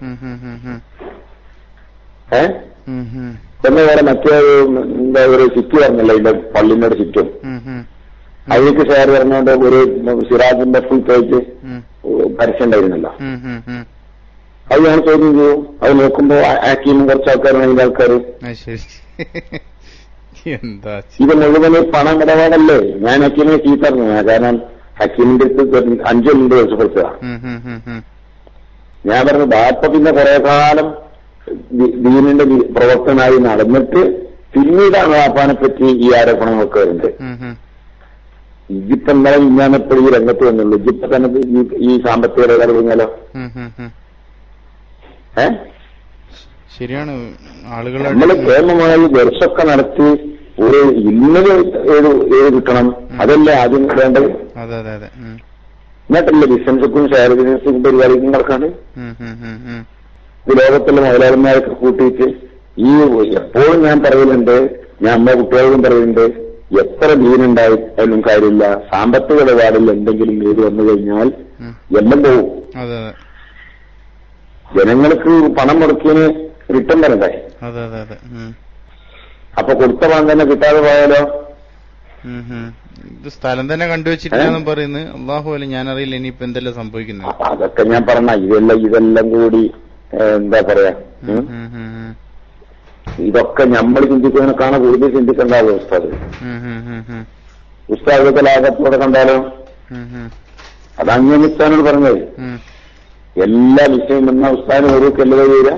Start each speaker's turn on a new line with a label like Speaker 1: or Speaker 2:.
Speaker 1: ഉം, ഉം, ഉം, ഉം.
Speaker 2: ഏ
Speaker 1: ഉം, ഉം.
Speaker 2: പിന്നെ വേറെ മറ്റേ എന്താ ഒരു സിറ്റ് പറഞ്ഞല്ലോ ഇതിന്റെ പള്ളിന്റെ ചുറ്റും. അതിലേക്ക് ഷെയർ പറഞ്ഞുകൊണ്ട് ഒരു സിറാജിന്റെ ഫുൾ പേജ് പരസ്യം ഉണ്ടായിരുന്നല്ലോ. അത് ഞാൻ ചോദ്യം ചെയ്യൂ അത് നോക്കുമ്പോ ആക്കിയും കുറച്ച് ആൾക്കാരാണ് അതിന്റെ ആൾക്കാർ ഇത് മുഴുവൻ പണം ഇടപാടല്ലേ ഞാൻ ഹക്കീമിനെ ചീത്തറിഞ്ഞു കാരണം ഹക്കീമിന്റെ അടുത്ത് അഞ്ചു ദിവസപ്പെടുത്തുക
Speaker 1: ഉം, ഉം.
Speaker 2: ഞാൻ പറഞ്ഞു ബാപ്പ പിന്നെ കുറെ കാലം ദീനിന്റെ പ്രവർത്തനായി നടന്നിട്ട് പിന്നീടാണ് ബാപ്പാനെ പറ്റി ഈ ആരോപണങ്ങളൊക്കെ വരുന്നത്. ഇജിപ്പ് ഇന്നലെ ഇന്നാണെപ്പോഴും ഈ രംഗത്ത് വന്നുള്ളൂ. ഇജിപ്പ് തന്നെ ഈ- സാമ്പത്തിക ഇടപാട് കഴിഞ്ഞാലോ. ഏ?
Speaker 1: ശരിയാണ്. ആളുകൾ
Speaker 2: നമ്മൾ പ്രേമമായി വർഷമൊക്കെ നടത്തി ഒരു ഇന്നലെ ഏത് ഏത് കിട്ടണം? അതല്ലേ ആദ്യം വേണ്ടത്.
Speaker 1: അതെ അതെ അതെ.
Speaker 2: എന്നിട്ടല്ലേ ബിസിനസ്സും ഷെയർ ബിസിനസ്സും പരിപാടിക്കും നടക്കാണ്. ലോകത്തിലെ മുതലാളിമാരൊക്കെ കൂട്ടിയിട്ട് ഈ എപ്പോഴും ഞാൻ പറയുന്നുണ്ട് ഞാൻ അമ്മ കുട്ടികളോടും പറയുന്നുണ്ട് എത്ര മീനുണ്ടായാലും കാര്യമില്ല. സാമ്പത്തിക ഇടപാടിൽ എന്തെങ്കിലും ഏത് വന്നു കഴിഞ്ഞാൽ എല്ലാം പോവും. ജനങ്ങൾക്ക് പണം മുടക്കിയതിന് റിട്ടേൺ വരണ്ടേ. അപ്പൊ കൊടുത്ത പണം തന്നെ കിട്ടാതെ പോയാലോ.
Speaker 1: ഇത് സ്ഥലം തന്നെ കണ്ടുവച്ചിട്ടില്ലെന്നും പറയുന്നു അള്ളാഹു അല്ല ഞാനറിയില്ല ഇനിയിപ്പോ എന്തെല്ലാം സംഭവിക്കുന്നത്
Speaker 2: അതൊക്കെ ഞാൻ പറഞ്ഞ ഇതെല്ലാം ഇതെല്ലാം കൂടി എന്താ പറയാ. ഇതൊക്കെ നമ്മൾ ചിന്തിക്കുന്നതിനേക്കാണ് കൂടുതൽ ചിന്തിക്കേണ്ട ഉസ്താദ്
Speaker 1: ആകത്തോടെ.
Speaker 2: ഉസ്താദത്തെ ലാഭത്തോടെ കണ്ടാലോ. അത് അങ്ങനെ ഉസ്താനോട് പറഞ്ഞത്. എല്ലാ വിഷയം എന്നാ ഉസ്താദിന് ഒരു കല്ലുകൾ തീരാ